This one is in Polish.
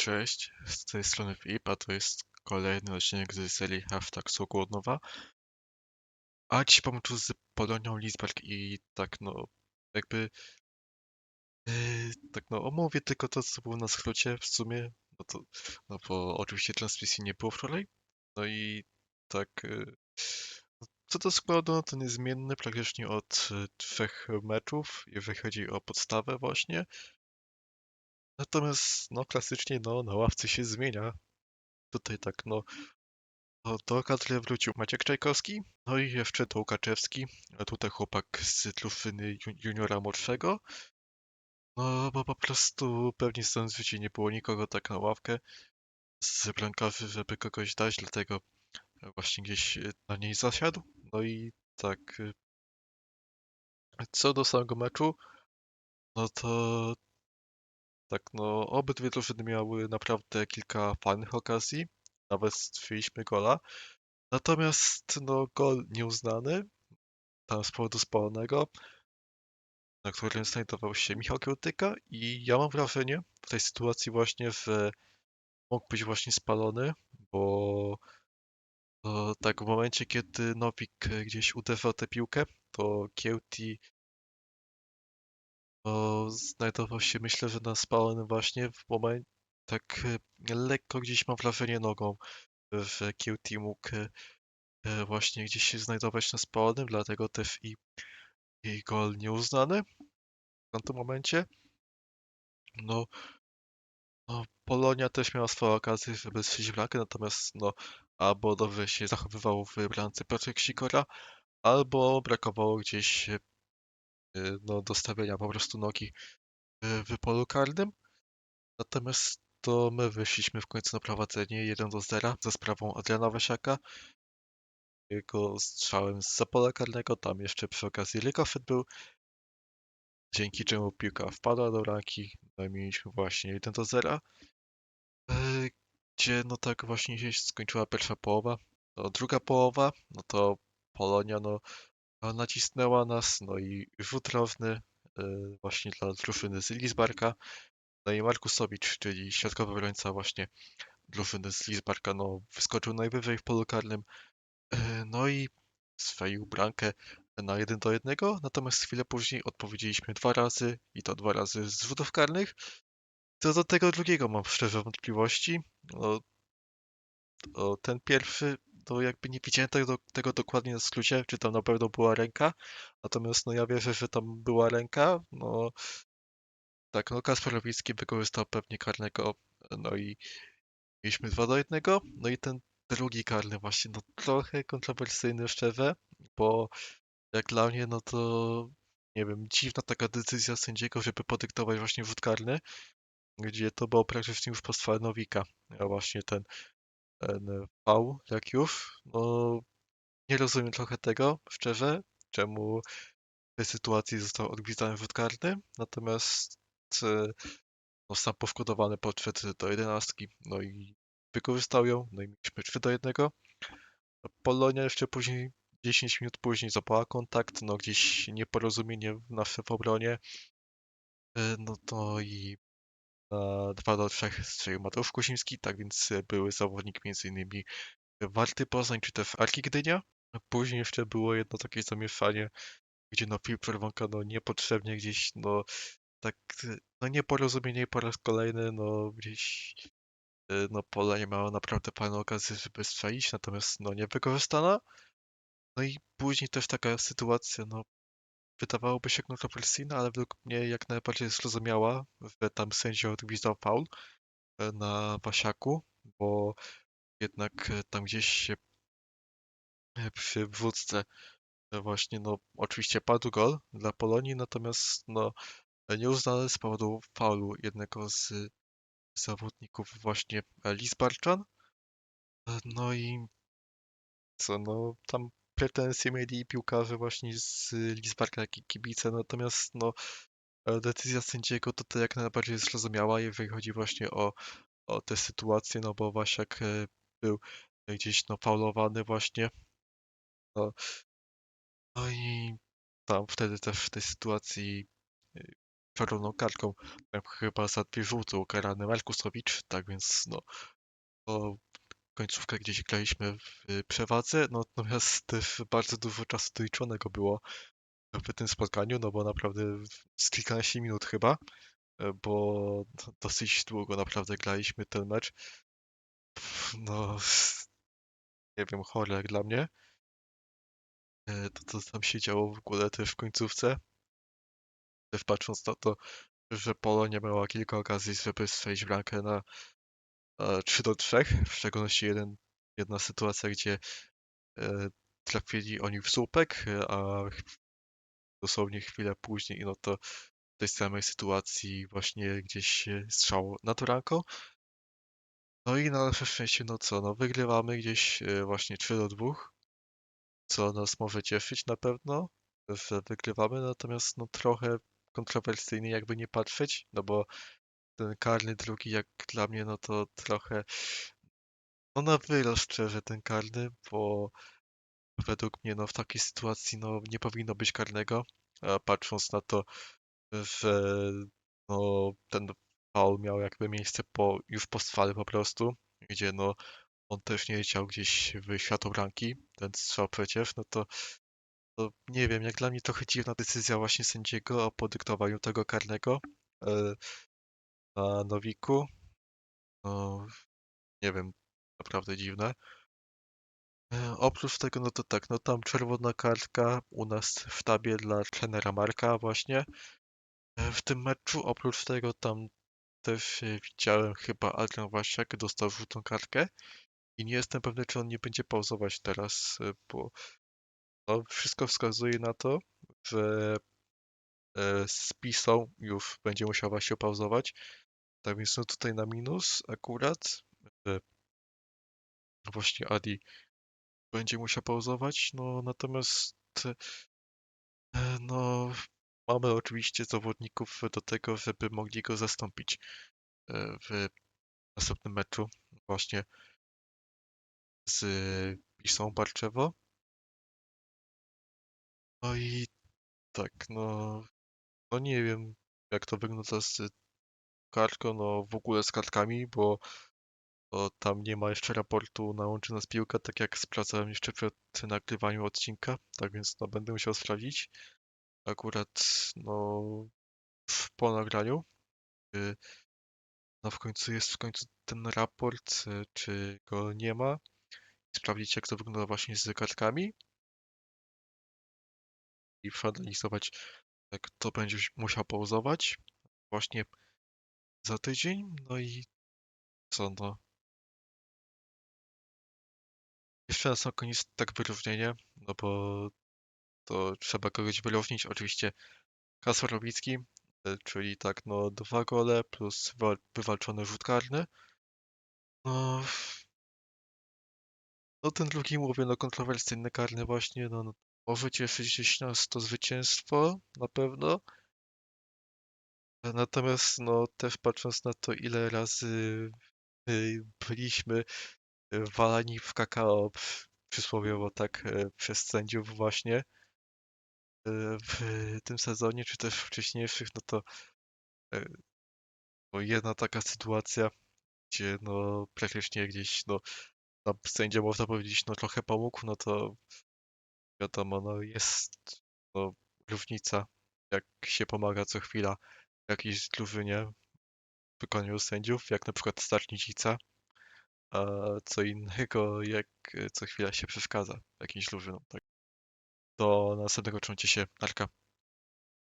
Cześć, z tej strony Filip, a to jest kolejny odcinek z serii Hashtag Sokłonowa. A dziś tu z Polonią Lisberg i tak no, jakby yy, tak no, omówię tylko to, co było na skrócie w sumie, no to, no bo oczywiście transmisji nie było wczoraj, no i tak yy, co do składu, no to niezmienny praktycznie od yy, trzech meczów, jeżeli chodzi o podstawę właśnie, Natomiast, no klasycznie, no na ławce się zmienia. Tutaj tak, no, no do kadry wrócił Maciek Czajkowski, no i jeszcze to Łukaczewski, a tutaj chłopak z drużyny juniora młodszego. No, bo po prostu pewnie stąd życie nie było nikogo tak na ławkę z bramkarzy, żeby kogoś dać, dlatego właśnie gdzieś na niej zasiadł. No i tak, co do samego meczu, no to tak, no obydwie drużyny miały naprawdę kilka fajnych okazji, nawet strzeliliśmy gola. Natomiast no gol nieuznany, tam z powodu spalonego, na którym znajdował się Michał Kiełtyka i ja mam wrażenie w tej sytuacji właśnie, że mógł być właśnie spalony, bo to tak w momencie, kiedy Nowik gdzieś uderzał tę piłkę, to Kiełty to znajdował się, myślę, że na spalonym właśnie w momencie, tak e, lekko gdzieś mam wrażenie nogą, że QT mógł e, właśnie gdzieś się znajdować na spalonym, dlatego też i, i gol nieuznany w tym momencie. No, no, Polonia też miała swoje okazje, żeby strzelić bramkę, natomiast no, albo dobrze się zachowywał w bramce Piotrek Sikora, albo brakowało gdzieś e, no, dostawienia po prostu nogi w polu karnym. Natomiast to my wyszliśmy w końcu na prowadzenie 1 do 0 za sprawą Adriana Wasiaka. Jego strzałem z pola karnego, tam jeszcze przy okazji rykofet był, dzięki czemu piłka wpadła do raki, no i mieliśmy właśnie 1 do 0, e, gdzie no tak właśnie się skończyła pierwsza połowa. No, druga połowa, no to Polonia no nacisnęła nas, no i rzut rożny e, właśnie dla drużyny z Lisbarka. No i Markusowicz, czyli środkowy obrońca właśnie drużyny z Lisbarka, no wyskoczył najwyżej w polu karnym, e, no i strzelił bramkę na 1 do 1, natomiast chwilę później odpowiedzieliśmy dwa razy i to dwa razy z rzutów karnych. Co do tego drugiego mam szczerze wątpliwości. No, ten pierwszy to jakby nie widziałem tego, tego dokładnie na skrócie, czy tam na pewno była ręka. Natomiast no ja wierzę, że tam była ręka. No tak, no Kasper Lewicki wykorzystał pewnie karnego, no i mieliśmy 2 do 1. No i ten drugi karny właśnie, no trochę kontrowersyjny szczerze, bo jak dla mnie, no to nie wiem, dziwna taka decyzja sędziego, żeby podyktować właśnie rzut karny, gdzie to było praktycznie już po Nowika. A właśnie ten V, już, no nie rozumiem trochę tego, szczerze, czemu w tej sytuacji został odgwizdany rzut karny, natomiast e, no, sam poszkodowany podszedł do jedenastki, no i wykorzystał ją, no i mieliśmy 3 do 1. Polonia jeszcze później, 10 minut później zapała kontakt, no gdzieś nieporozumienie w naszej obronie, e, no to i 2 do 3 strzelił Mateusz Kusimski, tak więc e, były zawodnik m.in. Warty Poznań czy też Arki Gdynia. Później jeszcze było jedno takie zamieszanie, gdzie no Filip no niepotrzebnie gdzieś no tak no nieporozumienie po raz kolejny no gdzieś e, no Pola nie miała naprawdę fajną okazję, żeby strzelić, natomiast no nie wykorzystana. No i później też taka sytuacja, no wydawałoby się kontrowersyjna, ale według mnie jak najbardziej zrozumiała, że tam sędzia odgwizdał faul e, na Wasiaku, bo jednak e, tam gdzieś się e, przy wódce właśnie, no oczywiście padł gol dla Polonii, natomiast no nieuznany z powodu faulu jednego z zawodników właśnie Lisbarczan. No i co, no tam pretensje mieli piłkarze właśnie z Lisbarka, jak i kibice, natomiast no, e, decyzja sędziego to, to jak najbardziej zrozumiała, jeżeli chodzi właśnie o, o tę sytuację, no bo Wasiak e, był gdzieś no, faulowany właśnie. No, no i tam wtedy też w tej sytuacji czerwoną kartką. Chyba za dwie żółte ukarany Markusowicz, tak więc no to końcówkę gdzieś graliśmy w przewadze, no, natomiast też bardzo dużo czasu doliczonego było w tym spotkaniu, no bo naprawdę z kilkanaście minut chyba, e, bo dosyć długo naprawdę graliśmy ten mecz. No, nie wiem, jak dla mnie. E, To, co tam się działo w ogóle też w końcówce. Też patrząc na to, że Polonia miała kilka okazji, żeby strzelić bramkę na 3 do 3, w szczególności jeden, jedna sytuacja, gdzie e, trafili oni w słupek, e, a dosłownie chwilę później, no to w tej samej sytuacji właśnie gdzieś e, strzał nad bramką. No i na nasze szczęście, no co, no wygrywamy gdzieś e, właśnie 3 do 2, co nas może cieszyć na pewno, że wygrywamy, natomiast no trochę kontrowersyjnie jakby nie patrzeć, no bo ten karny drugi jak dla mnie, no to trochę no na wyrost szczerze ten karny, bo według mnie no w takiej sytuacji no nie powinno być karnego, a patrząc na to, że no ten faul miał jakby miejsce po, już po strzale po prostu, gdzie no on też nie leciał gdzieś w światło bramki, ten strzał przecież, no to, to nie wiem, jak dla mnie trochę dziwna decyzja właśnie sędziego o podyktowaniu tego karnego. E, na Nowiku. No, nie wiem, naprawdę dziwne. E, Oprócz tego, no to tak, no tam czerwona kartka u nas w tabie dla trenera Marka właśnie e, w tym meczu. Oprócz tego tam też e, widziałem chyba Adrian Wasiak dostał żółtą kartkę i nie jestem pewny, czy on nie będzie pauzować teraz, bo no, wszystko wskazuje na to, że z Pisą już będzie musiał właśnie pauzować. Tak więc no tutaj na minus akurat, właśnie Adi będzie musiał pauzować, no natomiast e, no mamy oczywiście zawodników do tego, żeby mogli go zastąpić e, w następnym meczu właśnie z Pisą Barczewo. No i tak, no, no nie wiem jak to wygląda z kartką, no w ogóle z kartkami, bo to tam nie ma jeszcze raportu na Łączy Piłka, tak jak sprawdzałem jeszcze przed nagrywaniem odcinka, tak więc no będę musiał sprawdzić. Akurat no po nagraniu. y, No w końcu jest w końcu ten raport, y, czy go nie ma. Sprawdzić jak to wygląda właśnie z kartkami i przeanalizować kto będzie musiał pauzować właśnie za tydzień. No i co no. Jeszcze na koniec tak wyróżnienie, no bo to trzeba kogoś wyróżnić. Oczywiście Kasper Robicki, y, czyli tak no dwa gole plus wa- wywalczony rzut karny. No, no ten drugi mówię, no kontrowersyjny karny właśnie, no, no może cieszyć nas to zwycięstwo, na pewno. Natomiast no też patrząc na to, ile razy y, byliśmy y, walani w kakao, przy- przysłowiowo tak, y, przez sędziów właśnie y, w tym sezonie, czy też wcześniejszych, no to no jedna taka sytuacja, gdzie no praktycznie gdzieś no sędzia można powiedzieć no trochę pomógł, no to wiadomo, no jest no, różnica, jak się pomaga co chwila jakiejś drużynie w wykonaniu sędziów, jak na przykład Starnicica, a co innego, jak co chwila się przeszkadza jakimś drużynom. Tak. Do następnego trzymajcie się, narka.